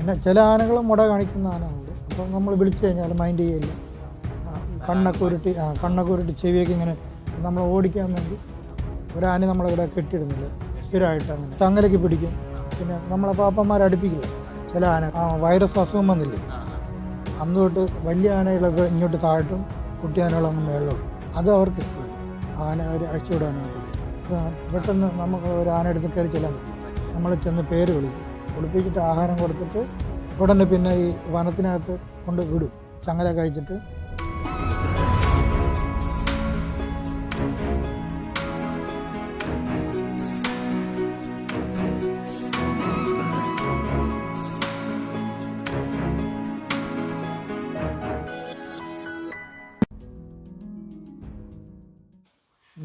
പിന്നെ ചില ആനകൾ മുട കാണിക്കുന്ന ആനകളുണ്ട്. അപ്പോൾ നമ്മൾ വിളിച്ചു കഴിഞ്ഞാൽ മൈൻഡ് ചെയ്യില്ല. കണ്ണൊക്കെ ഉരുട്ടി ആ കണ്ണൊക്കെ ഉരുട്ടി ചെവിയൊക്കെ ഇങ്ങനെ നമ്മൾ ഓടിക്കാൻ വേണ്ടി ഒരാന നമ്മളിവിടെ കെട്ടിയിടുന്നില്ല. സ്ഥിരമായിട്ട് അങ്ങനെ. തങ്ങലേക്ക് പിടിക്കും. പിന്നെ നമ്മളെ പാപ്പന്മാരെ അടുപ്പിക്കില്ല? ചില ആന ആ വൈറസ് അസുഖം വന്നില്ലേ? അന്ന് തൊട്ട് വലിയ ആനകളൊക്കെ ഇങ്ങോട്ട് താഴ്ത്തും കുട്ടി ആനകളൊന്നും മേളും അത് അവർക്ക് ആന ഒരു അഴിച്ചുവിടാനായിട്ട് പെട്ടെന്ന് നമുക്ക് ഒരു ആന എടുത്ത് കയറി ചെല്ലാൻ നമ്മൾ ചെന്ന് പേര് വിളിക്കും. കുളിപ്പിച്ചിട്ട് ആഹാരം കൊടുത്തിട്ട് ഉടനെ പിന്നെ ഈ വനത്തിനകത്ത് കൊണ്ട് വിടും. ചങ്ങല കഴിച്ചിട്ട്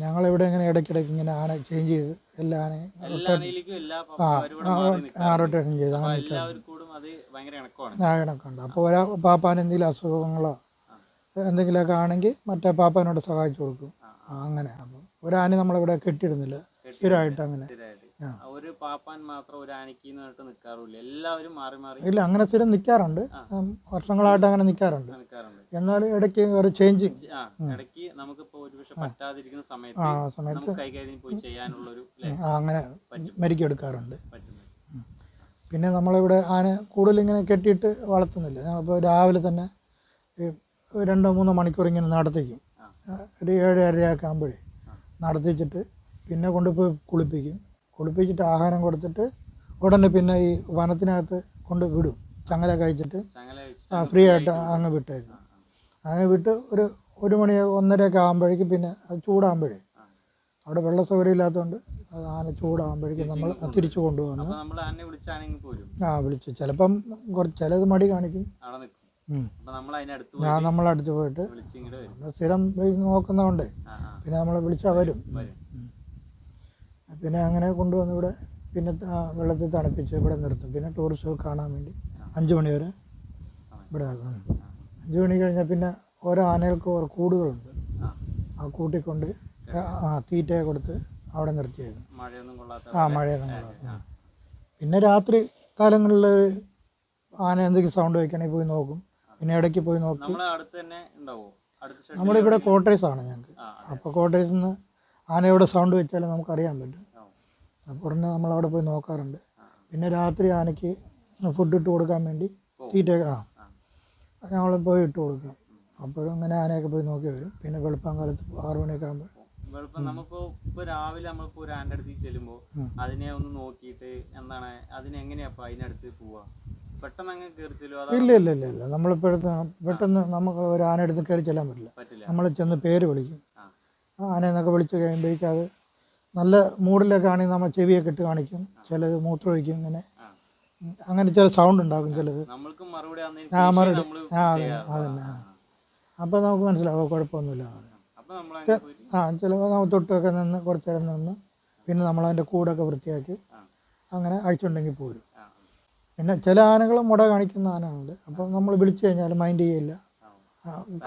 ഞങ്ങളിവിടെ ഇങ്ങനെ ഇടയ്ക്കിടയ്ക്ക് ഇങ്ങനെ ആന ചേഞ്ച് ചെയ്ത് എല്ലാ ആനയും ആ റൊട്ടേഷൻ ചെയ്ത് അങ്ങനെ നിൽക്കാം ആ ഇണക്കമുണ്ട്. അപ്പോൾ ഒരാ പാപ്പാൻ എന്തെങ്കിലും അസുഖങ്ങളോ എന്തെങ്കിലുമൊക്കെ ആണെങ്കിൽ മറ്റേ പാപ്പാനോട് സഹായിച്ചു കൊടുക്കും. അങ്ങനെ. അപ്പം ഒരാന നമ്മളിവിടെ കെട്ടിയിടുന്നില്ല. സ്ഥിരമായിട്ട് അങ്ങനെ. ഒരു പാപ്പാൻ മാത്രം ഒരു ആനക്കിന്ന് പറഞ്ഞിട്ട് നിൽക്കാറില്ല എല്ലാവരും മാറി മാറി ഇല്ല അങ്ങനെ സ്ഥിരം നിൽക്കാറുണ്ട് വർഷങ്ങളായിട്ട് അങ്ങനെ നിൽക്കാറുണ്ട് എന്നാൽ എന്നാലും ഇടയ്ക്ക് ഒരു ചേഞ്ച് ഇടയ്ക്ക് നമുക്കിപ്പോ ഒരുപക്ഷെ പറ്റാതിരിക്കുന്ന ആ സമയത്ത് നമുക്ക് കൈകാര്യം പോയി ചെയ്യാനുള്ള ഒരു അങ്ങനെ മരിക്കെടുക്കാറുണ്ട് പിന്നെ നമ്മളിവിടെ ആന കൂടുതൽ ഇങ്ങനെ കെട്ടിയിട്ട് വളർത്തുന്നില്ല. ഞങ്ങളിപ്പോൾ രാവിലെ തന്നെ രണ്ടോ മൂന്നോ മണിക്കൂർ ഇങ്ങനെ നടത്തിക്കും. ഒരു ഏഴ് ഏഴരയൊക്കെ ആകുമ്പോഴേ നടത്തിച്ചിട്ട് പിന്നെ കൊണ്ടുപോയി കുളിപ്പിക്കും. കുളിപ്പിച്ചിട്ട് ആഹാരം കൊടുത്തിട്ട് ഉടനെ പിന്നെ ഈ വനത്തിനകത്ത് കൊണ്ട് വിടും. ചങ്ങല കഴിച്ചിട്ട് ആ ഫ്രീ ആയിട്ട് അങ്ങ് വിട്ടേക്കും. അങ്ങനെ വിട്ട് ഒരു ഒരു മണി ഒന്നരയൊക്കെ ആകുമ്പോഴേക്കും പിന്നെ അത് ചൂടാകുമ്പോഴേ അവിടെ വെള്ള സൗകര്യം ഇല്ലാത്തതുകൊണ്ട് ആന ചൂടാകുമ്പോഴേക്കും നമ്മൾ തിരിച്ചു കൊണ്ടുവന്ന് പോലും ആ വിളിച്ചു. ചിലപ്പം കുറച്ച് ചിലത് മടി കാണിക്കും. ഞാൻ നമ്മളടുത്ത് പോയിട്ട് സ്ഥിരം നോക്കുന്നതുകൊണ്ട് പിന്നെ നമ്മളെ വിളിച്ചാൽ വരും. പിന്നെ അങ്ങനെ കൊണ്ടുവന്ന് ഇവിടെ പിന്നെ വെള്ളത്തിൽ തണുപ്പിച്ച് ഇവിടെ നിർത്തും. പിന്നെ ടൂറിസ്റ്റുകൾ കാണാൻ വേണ്ടി അഞ്ച് മണി വരെ ഇവിടെ നിർത്തും. അഞ്ച് മണി കഴിഞ്ഞാൽ പിന്നെ ഓരോ ആനകൾക്ക് ഓരോ കൂടുകളുണ്ട്. ആ കൂട്ടിക്കൊണ്ട് ആ തീറ്റയെ കൊടുത്ത് അവിടെ നിർത്തിയേക്കും. ആ മഴയൊന്നും കൊള്ളാത്ത പിന്നെ രാത്രി കാലങ്ങളിൽ ആന എന്തെങ്കിലും സൗണ്ട് വയ്ക്കണമെങ്കിൽ പോയി നോക്കും. പിന്നെ ഇടയ്ക്ക് പോയി നോക്കി. നമ്മളെ അടുത്ത് അടുത്ത ഷെഡിൽ നമ്മുടെ ഇവിടെ ക്വാർട്ടേഴ്സ് ആണ് ഞങ്ങൾക്ക് അപ്പോൾ ക്വാർട്ടേഴ്സിൽ നിന്ന് ആന എവിടെ സൗണ്ട് വെച്ചാലും നമുക്ക് അറിയാൻ പറ്റും. ഉടനെ നമ്മൾ അവിടെ പോയി നോക്കാറുണ്ട്. പിന്നെ രാത്രി ആനയ്ക്ക് ഫുഡ് ഇട്ട് കൊടുക്കാൻ വേണ്ടി തീറ്റ ആ. ഞങ്ങൾ പോയി ഇട്ട് കൊടുക്കും. അപ്പോഴും അങ്ങനെ ആനയൊക്കെ പോയി നോക്കി വരും. പിന്നെ വെളുപ്പം കാലത്ത് ആറു മണിയൊക്കെ ആകുമ്പോൾ വെളുപ്പം നമുക്ക് ഇപ്പൊ രാവിലെ നമ്മളിപ്പോ ഒരു ആന്റെ അടുത്ത് ചെല്ലുമ്പോൾ അതിനെ ഒന്ന് നോക്കിയിട്ട് എന്താണ് അതിന് എങ്ങനെയാ അതിനടുത്ത് പോവാ? പെട്ടെന്ന് അങ്ങ് കയറി ഇല്ല ഇല്ല ഇല്ല ഇല്ല. നമ്മളിപ്പോഴത്തെ പെട്ടെന്ന് നമുക്ക് ഒരു ആന എടുത്ത് കയറി ചെല്ലാൻ പറ്റില്ല. നമ്മൾ ചെന്ന് പേര് വിളിക്കും. ആ. ആ ആനയെന്നൊക്കെ വിളിച്ചു കഴിയുമ്പോഴേക്കും അത് നല്ല മൂഡിലൊക്കെ ആണെങ്കിൽ നമ്മൾ ചെവിയൊക്കെ ഇട്ട് കാണിക്കും. ചിലത് മൂത്രമൊഴിക്കും ഇങ്ങനെ. അങ്ങനെ ചില സൗണ്ട് ഉണ്ടാകും ചിലത്. ആ മറുപടി. ആ അതെ. അതന്നെ. അപ്പോൾ നമുക്ക് മനസ്സിലാവും. കുഴപ്പമൊന്നുമില്ല. ആ. ചിലപ്പോൾ നമ്മൾ തൊട്ടൊക്കെ നിന്ന് കുറച്ച് നേരം നിന്ന് പിന്നെ നമ്മൾ അതിന്റെ കൂടൊക്കെ വൃത്തിയാക്കി. അങ്ങനെ അയച്ചുണ്ടെങ്കിൽ പോരും. പിന്നെ ചില ആനകൾ മുട കാണിക്കുന്ന ആനകളുണ്ട്. അപ്പോൾ നമ്മൾ വിളിച്ചു കഴിഞ്ഞാൽ മൈൻഡ് ചെയ്യില്ല.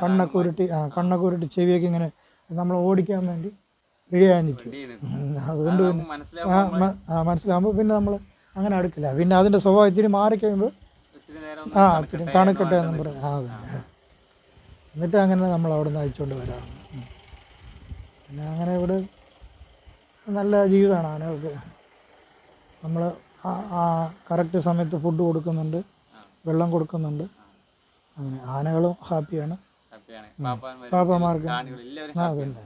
കണ്ണൊക്കെ ഉരുട്ടി ആ കണ്ണൊക്കെ ഉരുട്ടി ചെവിയൊക്കെ ഇങ്ങനെ നമ്മൾ ഓടിക്കാൻ വേണ്ടി ഇഴയാൻ നിൽക്കും. അതുകൊണ്ട് മനസ്സിലാകുമ്പോൾ പിന്നെ നമ്മൾ അങ്ങനെ അടുക്കില്ല. പിന്നെ അതിന്റെ സ്വഭാവം ഇത്തിരി മാറി കഴിയുമ്പോൾ നേരം ആ ഇത്തിരി തണുക്കട്ടെ എന്ന് പറയും. ആ അതെ. എന്നിട്ട് അങ്ങനെ നമ്മൾ അവിടെ നിന്ന് അയച്ചുകൊണ്ട് വരാറുണ്ട് പിന്നെ അങ്ങനെ ഇവിടെ നല്ല ജീവിതമാണ് ആനകൾക്ക് നമ്മൾ ആ കറക്റ്റ് സമയത്ത് ഫുഡ് കൊടുക്കുന്നുണ്ട് വെള്ളം കൊടുക്കുന്നുണ്ട്. അങ്ങനെ ആനകളും ഹാപ്പിയാണ്. വരും. എല്ലാവരും ആ ഇപ്പോ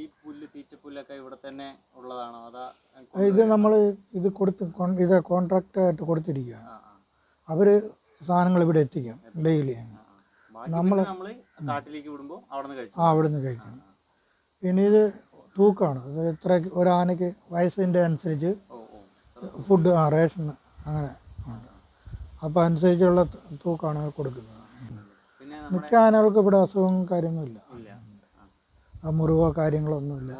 ഈ പുല്ല് തീറ്റപ്പുല്ലൊക്കെ ഇവിടെ തന്നെ ഉള്ളതാണോ? അതാ ഇത് നമ്മൾ ഇത് കൊടുത്ത് ഇത് കോൺട്രാക്റ്റ് ആയിട്ട് കൊടുത്തിരിക്കുക അവർ സാധനങ്ങൾ ഇവിടെ എത്തിക്കും ഡെയിലി. നമ്മൾ കാട്ടിലേക്ക് വിടുമ്പോൾ ആ അവിടെ നിന്ന് കഴിക്കും. പിന്നെ ഇത് തൂക്കമാണ് ഇത് ഇത്ര ഒരു ആനയ്ക്ക് വയസ്സിന്റെ അനുസരിച്ച് ഫുഡ് ആ റേഷൻ അങ്ങനെ. ഉണ്ട് അപ്പോൾ അനുസരിച്ചുള്ള തൂക്കാണ് തൂക്കമാണ് കൊടുക്കുന്നത് മിക്ക ആനകൾക്ക് ഇവിടെ അസുഖം കാര്യമൊന്നുമില്ല. മുറിവോ കാര്യങ്ങളോ ഒന്നുമില്ല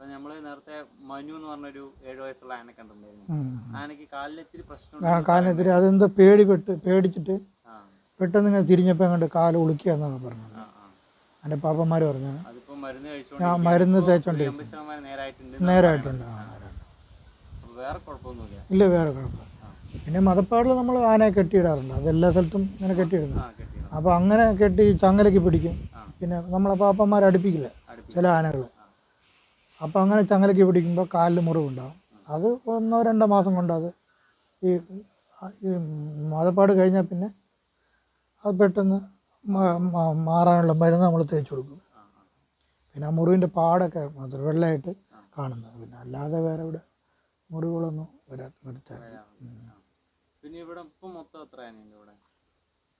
ഇല്ല നമ്മൾ നേരത്തെ മനു എന്ന് പറഞ്ഞൊരു ഏഴു വയസ്സുള്ള ആനെ കണ്ടിട്ടുണ്ടായിരുന്നു. ഇത്തിരി പ്രശ്നം ആ കാലിനെത്തിരി അതെന്തോ പേടി പെട്ട് പേടിച്ചിട്ട് പെട്ടെന്ന് ഇങ്ങനെ തിരിഞ്ഞപ്പോൾ അങ്ങോട്ട് കാൽ ഉളുക്കുക എന്നാണ് പറഞ്ഞത്. എന്റെ പാപ്പന്മാര് എന്റെ പാപ്പന്മാർ പറഞ്ഞു ഞാൻ മരുന്ന് തേച്ചോണ്ടിരിക്കും നേരായിട്ടുണ്ട് ഇല്ല വേറെ കുഴപ്പമില്ല. പിന്നെ മതപ്പാടിൽ നമ്മൾ ആനയെ കെട്ടിയിടാറുണ്ട്. അതെല്ലാ സ്ഥലത്തും ഇങ്ങനെ കെട്ടിയിടുന്നു അപ്പോൾ അങ്ങനെ കെട്ടി ചങ്ങലയ്ക്ക് പിടിക്കും. പിന്നെ നമ്മളെ പാപ്പന്മാർ അടുപ്പിക്കില്ല അടുപ്പിക്കും ചില ആനകൾ അപ്പോൾ അങ്ങനെ ചങ്ങലയ്ക്ക് പിടിക്കുമ്പോൾ കാലിൽ മുറിവുണ്ടാവും. അത് ഒന്നോ രണ്ടോ മാസം കൊണ്ട് അത് ഈ മതപ്പാട് കഴിഞ്ഞാൽ പിന്നെ അത് പെട്ടെന്ന് മാറാനുള്ള മരുന്ന് നമ്മൾ തേച്ച് കൊടുക്കും. പിന്നെ ആ മുറിവിന്റെ പാടൊക്കെ മാത്രം വെള്ളമായിട്ട് കാണുന്നത്. പിന്നെ അല്ലാതെ വേറെ ഇവിടെ മുറിവുകളൊന്നും വരാ വരുത്താറില്ല പിന്നെ ഇവിടെ ഇപ്പം മൊത്തം എത്ര ആനയുണ്ട് ഇവിടെ?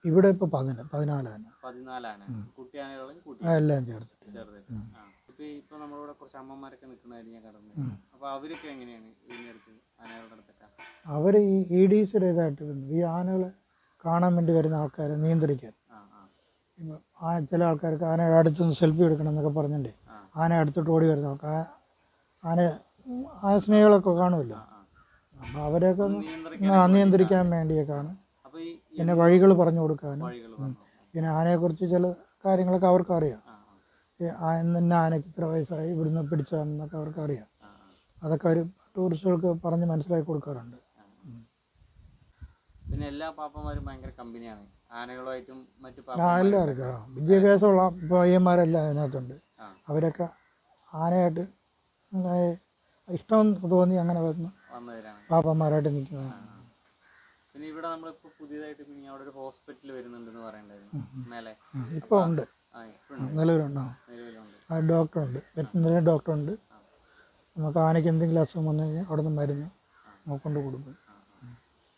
ഇവിടെ ഇപ്പൊ പതിന പതിനാലാണ് പതിനാലാണ് എല്ലാം ചേർത്തിട്ട്. അവർ ഇപ്പൊ നമ്മളിവിടെ കുറച്ച് അമ്മമാരൊക്കെ നിൽക്കുന്നതായിട്ട് ഞാൻ കടന്നു അപ്പൊ അവരൊക്കെ എങ്ങനെയാണ് ഇതിനടുത്ത് ആനകളുടെ അടുത്തൊക്കെ? അവർ ഈ ഇ ഡി സിയുടെ ഇതായിട്ട് വരുന്നത്. ഈ ആനകളെ കാണാൻ വേണ്ടി വരുന്ന ആൾക്കാരെ നിയന്ത്രിക്കാൻ. ആ ചില ആൾക്കാർക്ക് ആനയുടെ അടുത്തുനിന്ന് സെൽഫി എടുക്കണം എന്നൊക്കെ പറഞ്ഞിട്ട് ആ. ആന അടുത്തോട്ട് ഓടി വരുന്ന ആൾക്കാർ ആന ആന സ്നേഹികളൊക്കെ കാണുമല്ലോ. അപ്പൊ അപ്പോൾ അവരെയൊക്കെ നിയന്ത്രിക്കാൻ വേണ്ടിയൊക്കെയാണ് പിന്നെ വഴികൾ പറഞ്ഞു കൊടുക്കാനും. പിന്നെ ആനയെക്കുറിച്ച് ചില കാര്യങ്ങളൊക്കെ അവർക്ക് അറിയാം ഇന്ന ആനയ്ക്ക് ഇത്ര വയസ്സായി ഇവിടുന്ന് പിടിച്ചാണെന്നൊക്കെ അവർക്ക് അറിയാം അതൊക്കെ അവർ ടൂറിസ്റ്റുകൾക്ക് പറഞ്ഞ് മനസ്സിലാക്കി കൊടുക്കാറുണ്ട്. പിന്നെ എല്ലാ പാപ്പന്മാരും ഭയങ്കര കമ്പനിയാണ്. ആനകളുമായിട്ടും മറ്റു ആ എല്ലാവർക്കും. വിദ്യാഭ്യാസമുള്ള പയ്യന്മാരെല്ലാം അതിനകത്തുണ്ട്. അവരൊക്കെ ആനയായിട്ട് ഇഷ്ടം തോന്നി അങ്ങനെ വരുന്നു പാപ്പന്മാരായിട്ട് നിൽക്കുന്നതാണ് പിന്നെ ഇവിടെ നമ്മളിപ്പോ പുതിയതായിട്ട് പിന്നെ അവിടെ ഒരു ഹോസ്പിറ്റൽ വരുന്നുണ്ടെന്ന് പറയണ്ടായിരുന്നു. മേലെ. ഇപ്പോൾ ഉണ്ട്. നിലവിലുണ്ടോ? ആ ഡോക്ടറുണ്ട്. വെറ്റിനറി ഡോക്ടറുണ്ട്. നമുക്ക് ആനയ്ക്ക് എന്തെങ്കിലും അസുഖം വന്നു കഴിഞ്ഞാൽ അവിടെ നിന്ന് മരുന്ന് നോക്കൊണ്ട് കൊടുക്കും.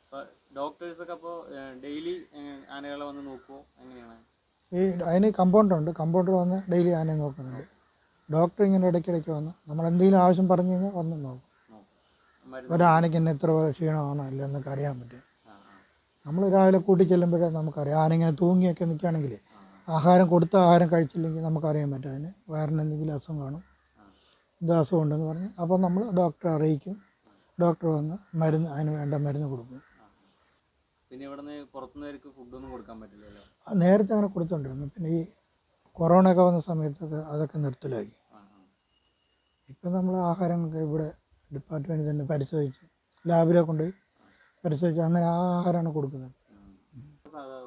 അപ്പൊ ഡോക്ടേഴ്സ് ഒക്കെ അപ്പോൾ ഡെയിലി ആനകളെ വന്ന് നോക്കുമോ എങ്ങനെയാണ്? ഈ അതിന് കമ്പൗണ്ടർ ഉണ്ട് കമ്പൗണ്ടർ വന്ന് ഡെയിലി ആനയെ നോക്കുന്നുണ്ട്. ഡോക്ടർ ഇങ്ങനെ ഇടയ്ക്കിടയ്ക്ക് വന്ന് നമ്മൾ എന്തെങ്കിലും ആവശ്യം പറഞ്ഞു കഴിഞ്ഞാൽ വന്ന് നോക്കും. നോക്കും. മരുന്ന് ഒരു ആനയ്ക്ക് ഇന്ന് എത്ര ക്ഷീണമാണോ ഇല്ല എന്നൊക്കെ അറിയാൻ പറ്റും. നമ്മൾ രാവിലെ കൂട്ടി ചെല്ലുമ്പോഴേ നമുക്കറിയാം. ഇങ്ങനെ തൂങ്ങിയൊക്കെ നിൽക്കുകയാണെങ്കിൽ ആഹാരം കൊടുത്ത ആഹാരം കഴിച്ചില്ലെങ്കിൽ നമുക്കറിയാൻ പറ്റും. അതിന് വയറിന് എന്തെങ്കിലും അസുഖം കാണും. ഇത് അസുഖം ഉണ്ടെന്ന് പറഞ്ഞ് അപ്പോൾ നമ്മൾ ഡോക്ടറെ അറിയിക്കും. ഡോക്ടർ വന്ന് മരുന്ന് അതിന് വേണ്ട മരുന്ന് കൊടുക്കും. പിന്നെ ഇവിടുന്ന് പുറത്തുനിന്നവർക്ക് ഫുഡൊന്നും കൊടുക്കാൻ പറ്റില്ലല്ലോ? നേരത്തെ അങ്ങനെ കൊടുത്തോണ്ടിരുന്നു. പിന്നെ ഈ കൊറോണ ഒക്കെ വന്ന സമയത്തൊക്കെ അതൊക്കെ നിർത്തലാക്കി. ഇപ്പം നമ്മൾ ആഹാരങ്ങളൊക്കെ ഇവിടെ ഡിപ്പാർട്ട്മെന്റ് തന്നെ പരിശോധിച്ച് ലാബിലെ കൊണ്ടുപോയി പരിശോധിച്ച് അങ്ങനെ ആഹാരമാണ് കൊടുക്കുന്നത്.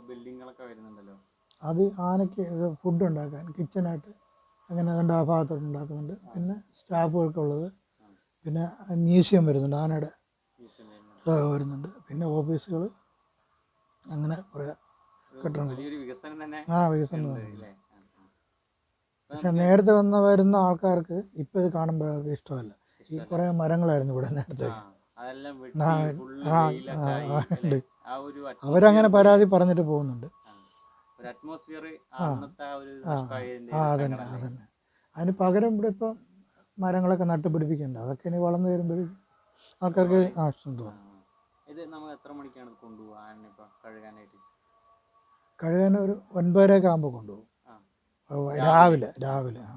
ബിൽഡിങ്ങുകളൊക്കെ വരുന്നുണ്ടല്ലോ. അത് ആനയ്ക്ക് ഫുഡ് ഉണ്ടാക്കാൻ കിച്ചനായിട്ട് അങ്ങനെ രണ്ട് ആ ഭാഗത്തോട്ട് ഉണ്ടാക്കുന്നുണ്ട്. പിന്നെ സ്റ്റാഫുകൾക്കുള്ളത് പിന്നെ മ്യൂസിയം വരുന്നുണ്ട് ആനയുടെ വരുന്നുണ്ട്. പിന്നെ ഓഫീസുകൾ അങ്ങനെ കുറേ തന്നെ ആ വികസനം. പക്ഷെ നേരത്തെ വന്ന വരുന്ന ആൾക്കാർക്ക് ഇപ്പം ഇത് കാണുമ്പോൾ ഇഷ്ടമല്ല. ഈ കുറേ മരങ്ങളായിരുന്നു ഇവിടെ നേരത്തെ അവരങ്ങനെ പരാതി പറഞ്ഞിട്ട് പോകുന്നുണ്ട്. അതന്നെ? അതന്നെ. അതിന് പകരം ഇവിടെ ഇപ്പം മരങ്ങളൊക്കെ നട്ടുപിടിപ്പിക്കുന്നുണ്ട്. അതൊക്കെ ഇനി വളർന്നു വരുമ്പോഴേക്കും ആൾക്കാർക്ക് ആവശ്യം തോന്നും ഇത് നമ്മൾ എത്ര മണിക്കാണ് ഇത് കൊണ്ടുപോകുക ആനിപ്പോ കഴുകാനായിട്ട്? കഴുകാൻ ഒരു ഒൻപതരയൊക്കെ ആകുമ്പോൾ കൊണ്ടുപോകും. രാവിലെ രാവിലെ ആ.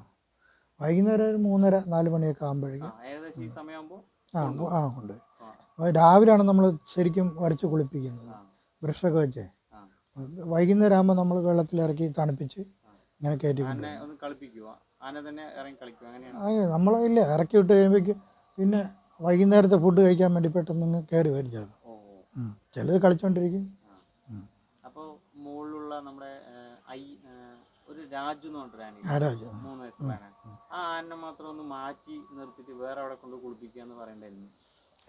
വൈകുന്നേരം ഒരു മൂന്നര നാല് മണിയൊക്കെ ആകുമ്പോഴേക്കും ആ ആ കൊണ്ടുപോയി അപ്പോൾ രാവിലെയാണ് നമ്മൾ ശരിക്കും വരച്ച് കുളിപ്പിക്കുന്നത്. ബ്രഷൊക്കെ വെച്ചേ. വൈകുന്നേരം ആകുമ്പോൾ നമ്മൾ വെള്ളത്തിലിറക്കി തണുപ്പിച്ച് ഇങ്ങനെ കയറ്റി അതെ നമ്മൾ ഇല്ല ഇറക്കി വിട്ട് കഴിയുമ്പോഴേക്കും പിന്നെ വൈകുന്നേരത്തെ ഫുഡ് കഴിക്കാൻ വേണ്ടി പെട്ടെന്ന് കയറി വരും ചിലപ്പോൾ. ചിലത് കളിച്ചോണ്ടിരിക്കും. അപ്പോൾ മുകളിലുള്ള നമ്മുടെ ഐ ഒരു രാജു എന്ന് പറഞ്ഞിട്ട് മൂന്ന് വയസ്സുള്ള ആ ആനെ മാത്രം ഒന്ന് മാറ്റി നിർത്തിയിട്ട് വേറെ അവിടെ കൊണ്ട് കുളിപ്പിക്കുക എന്ന് പറയണ്ടായിരുന്നു.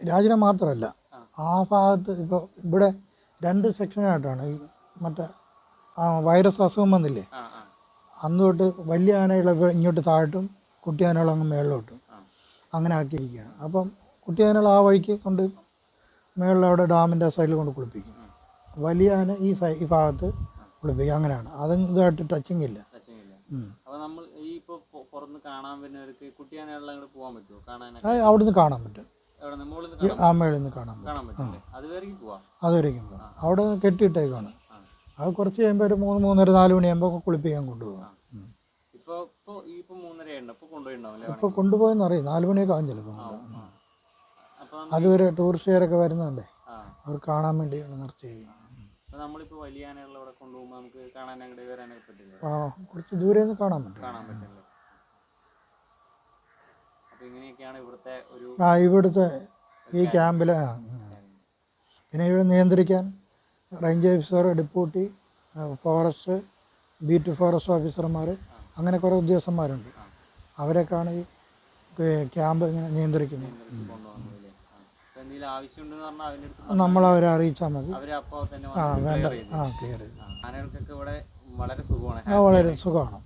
രാജിനെ മാത്രമല്ല ആ. ഭാഗത്ത് ഇപ്പോൾ ഇവിടെ രണ്ട് സെക്ഷനായിട്ടാണ് മറ്റേ ആ വൈറസ് അസുഖം വന്നില്ലേ? അന്ന് തൊട്ട് വലിയ ആനകളെ ഇങ്ങോട്ട് താഴോട്ടും കുട്ടി ആനകൾ അങ്ങ് മേളിലോട്ടും. അങ്ങനെ ആക്കിയിരിക്കുകയാണ്. അപ്പം കുട്ടി ആനകൾ ആ വഴിക്ക് കൊണ്ട് മേളിൽ അവിടെ ഡാമിന്റെ സൈഡിൽ കൊണ്ട് കുളിപ്പിക്കും. വലിയ ആന ഈ സൈ ഈ ഭാഗത്ത് കുളിപ്പിക്കും. അങ്ങനെയാണ്. അത് ഇതായിട്ട് ടച്ചിങ് ഇല്ല. അവിടുന്ന് കാണാൻ പറ്റും. ആ മേളിൽ നിന്ന് കാണാൻ പറ്റും. പോവാം. അതുവരേക്കും പോകും അവിടെ കെട്ടിയിട്ടേക്കാണ് അത് കുറച്ച് കഴിയുമ്പോൾ ഒരു മൂന്ന് മൂന്നര നാല് മണിയാകുമ്പോൾ കുളിപ്പിക്കാൻ കൊണ്ടുപോകും ഇപ്പൊ ഇപ്പോൾ കൊണ്ടുപോയെന്ന് അറിയാം നാല് മണിയൊക്കെ ആകും ചിലപ്പോൾ അതുവരെ ടൂറിസ്റ്റുകാരൊക്കെ വരുന്നുണ്ടേ അവർ കാണാൻ വേണ്ടി നിർത്തി നമ്മളിപ്പോൾ വലിയ ആനകളെ ഇവിടെ കൊണ്ടുപോകുമ്പോൾ നമുക്ക് കാണാൻ അങ്ങോട്ട് വരാനൊക്കെ പറ്റില്ലേ? ആ കുറച്ച് ദൂരെ നിന്ന് കാണാൻ പറ്റും കാണാൻ പറ്റില്ലേ അപ്പോൾ ഇങ്ങനെയൊക്കെയാണ് ഇവിടുത്തെ ഒരു ആ ഇവിടുത്തെ ഈ ക്യാമ്പിലെ ആ, പിന്നെ ഇവിടെ നിയന്ത്രിക്കാൻ range officer deputy forest beat forest ഓഫീസർമാർ അങ്ങനെ കുറേ ഉദ്യോഗസ്ഥന്മാരുണ്ട്. അവരൊക്കെയാണ് ഈ ക്യാമ്പ് ഇങ്ങനെ നിയന്ത്രിക്കുന്നത്. നമ്മൾ അവരെ അറിയിച്ചാൽ മതി. ആ വേണ്ട. ആ ക്ലിയർ വളരെ സുഖമാണ്.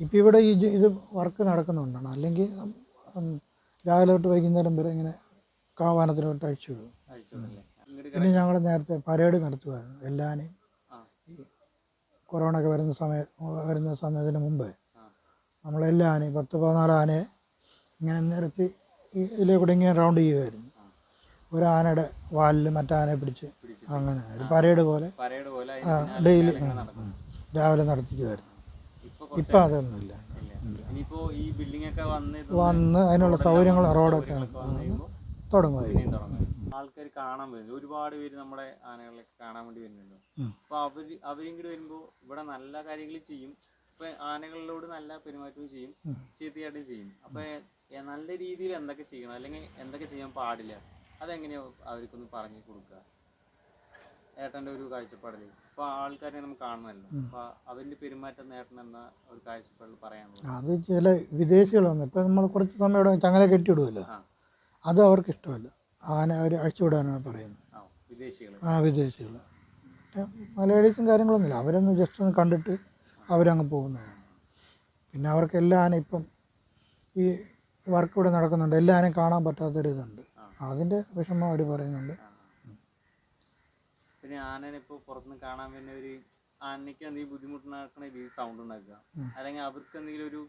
ആ വളരെ സുഖമാണ് ആ, ഇപ്പം ഇവിടെ ഈ ഇത് വർക്ക് നടക്കുന്നുണ്ടാണ്. അല്ലെങ്കിൽ രാവിലെ തൊട്ട് വൈകുന്നേരം വരെ ഇങ്ങനെ കാവാനത്തിലോട്ട് അഴിച്ചു വിടും. പിന്നെ ഞങ്ങൾ നേരത്തെ പരേഡ് നടത്തുമായിരുന്നു എല്ലാവരെയും കൊറോണ ഒക്കെ വരുന്ന സമയം വരുന്ന സമയത്തിന് മുമ്പ് നമ്മളെല്ലാ ആനയും പത്ത് പതിനാല് ആനയെ ഇങ്ങനെ നിരത്തി ഇതിലെ കൂടെ ഇങ്ങനെ റൗണ്ട് ചെയ്യുമായിരുന്നു ഒരു ആനയുടെ വാലിൽ മറ്റാനയെ പിടിച്ച് അങ്ങനെ ഒരു പരേഡ് പോലെ ഡെയിലി രാവിലെ നടത്തിക്കുമായിരുന്നു ഇപ്പൊ അതൊന്നുമില്ല. വന്ന് അതിനുള്ള സൗകര്യങ്ങൾ റോഡൊക്കെ തുടങ്ങുമായിരുന്നു ആൾക്കാർ കാണാൻ വരുന്നു ഒരുപാട് പേര് നമ്മുടെ ആനകളൊക്കെ കാണാൻ വേണ്ടി വരുന്നുണ്ട്. അപ്പൊ അവർ അവരും കൂടി വരുമ്പോ ഇവിടെ നല്ല കാര്യങ്ങൾ ചെയ്യും. ഇപ്പൊ ആനകളിലോട് നല്ല പെരുമാറ്റവും ചെയ്യും. ചീത്തയായിട്ടും ചെയ്യും. അപ്പൊ നല്ല രീതിയിൽ എന്തൊക്കെ ചെയ്യണം? അല്ലെങ്കിൽ എന്തൊക്കെ ചെയ്യാൻ പാടില്ല? അതെങ്ങനെയാ അവർക്കൊന്ന് പറഞ്ഞു കൊടുക്കുക? ഏട്ടന്റെ ഒരു കാഴ്ചപ്പാടിൽ ഇപ്പൊ ആൾക്കാരെ നമുക്ക് കാണുന്നല്ലോ അപ്പൊ അവന്റെ പെരുമാറ്റം നേട്ടൻ എന്ന ഒരു കാഴ്ചപ്പാടിൽ പറയാനുള്ളത് അത് ചില വിദേശികൾ വന്ന് ഇപ്പൊ നമ്മൾ കുറച്ച് സമയം ഇവിടെ ചങ്ങല കെട്ടിയിടുമല്ലോ അത് അവർക്ക് ഇഷ്ടമല്ല. ആന അവർ അഴിച്ചുവിടാനാണ് പറയുന്നത്. ആ വിദേശികൾ ആ വിദേശികൾ മലയാളീസും കാര്യങ്ങളൊന്നുമില്ല. അവരൊന്ന് ജസ്റ്റ് ഒന്ന് കണ്ടിട്ട് അവരങ്ങ് പോകുന്നതാണ്. പിന്നെ അവർക്ക് എല്ലാ ആന ഇപ്പം ഈ വർക്ക് ഇവിടെ നടക്കുന്നുണ്ട്. എല്ലാ ആനയും കാണാൻ പറ്റാത്തൊരിതുണ്ട്. അതിന്റെ വിഷമം അവർ പറയുന്നുണ്ട്. പിന്നെ ആനനെ ഇപ്പോൾ പുറത്തുനിന്ന് കാണാൻ തന്നെ ഒരു ആനയ്ക്ക് എന്തെങ്കിലും ബുദ്ധിമുട്ടുണ്ടാക്കണ രീതിയിൽ സൗണ്ട് ഉണ്ടാക്കുക. അല്ലെങ്കിൽ അവർക്ക് എന്തെങ്കിലും ഒരു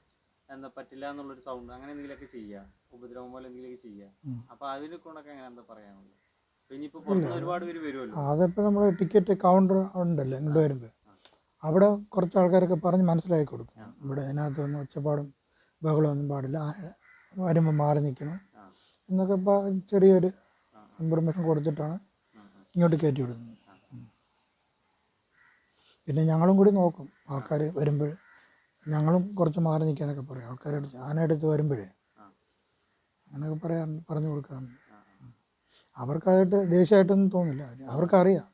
എന്താ പറ്റില്ല എന്നുള്ളൊരു സൗണ്ട് അങ്ങനെ എന്തെങ്കിലുമൊക്കെ ചെയ്യുക. ഉപദ്രവം പോലെ എന്തെങ്കിലുമൊക്കെ ചെയ്യുക. ഉം. അപ്പൊ അതിനെ കൊണ്ടൊക്കെ അങ്ങനെ എന്താ പറയാനുള്ളത് അപ്പൊ ഇനിയിപ്പോ പുറത്തുനിന്ന് ഒരുപാട് പേര് വരുമല്ലോ? അതിപ്പോൾ നമ്മൾ ടിക്കറ്റ് കൗണ്ടർ ഉണ്ടല്ലോ ഇങ്ങോട്ട് വരുമ്പോൾ അവിടെ കുറച്ച് ആൾക്കാരൊക്കെ പറഞ്ഞ് മനസ്സിലാക്കി കൊടുക്കും. ഇവിടെ അതിനകത്തൊന്നും ഒച്ചപ്പാടും ബഹളമൊന്നും പാടില്ല. വരുമ്പോ വരുമ്പോൾ മാറി നിൽക്കണം. എന്നൊക്കെ ചെറിയൊരു ഇൻഫർമേഷൻ കൊടുത്തിട്ടാണ്. ഇങ്ങോട്ട് കയറ്റി വിടുന്നത്. പിന്നെ ഞങ്ങളും കൂടി നോക്കും ആൾക്കാർ വരുമ്പോൾ ഞങ്ങളും കുറച്ച് മാറി നിൽക്കാനൊക്കെ പറയും. ആൾക്കാരെടുത്ത് ആനയെടുത്ത് വരുമ്പോഴേ. ആ. അങ്ങനെയൊക്കെ പറയാൻ പറഞ്ഞു കൊടുക്കാറുണ്ട് അവർക്കായിട്ട് ആ. അവർക്കതായിട്ട് ദേഷ്യമായിട്ടൊന്നും തോന്നില്ല. അവർക്കറിയാം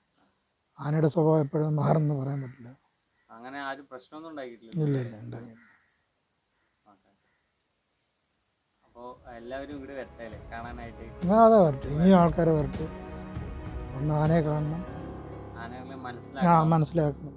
ആനയുടെ സ്വഭാവം എപ്പോഴും മാറുമെന്ന് പറയാൻ പറ്റില്ല. അങ്ങനെ ആരും പ്രശ്നമൊന്നും ഉണ്ടാക്കിയിട്ടില്ല. ഇല്ല ഇല്ല ഉണ്ടാകില്ല അപ്പോൾ എല്ലാവരും ഇവിടെ വരട്ടെ കാണാനായിട്ട്. അതെ വരട്ടെ. ഇനിയും ആൾക്കാരെ വരട്ടെ. ഒന്ന് ആനയെ കാണണം. ആനകളെ ആ മനസ്സിലാക്കണം. മനസ്സിലാക്കണം.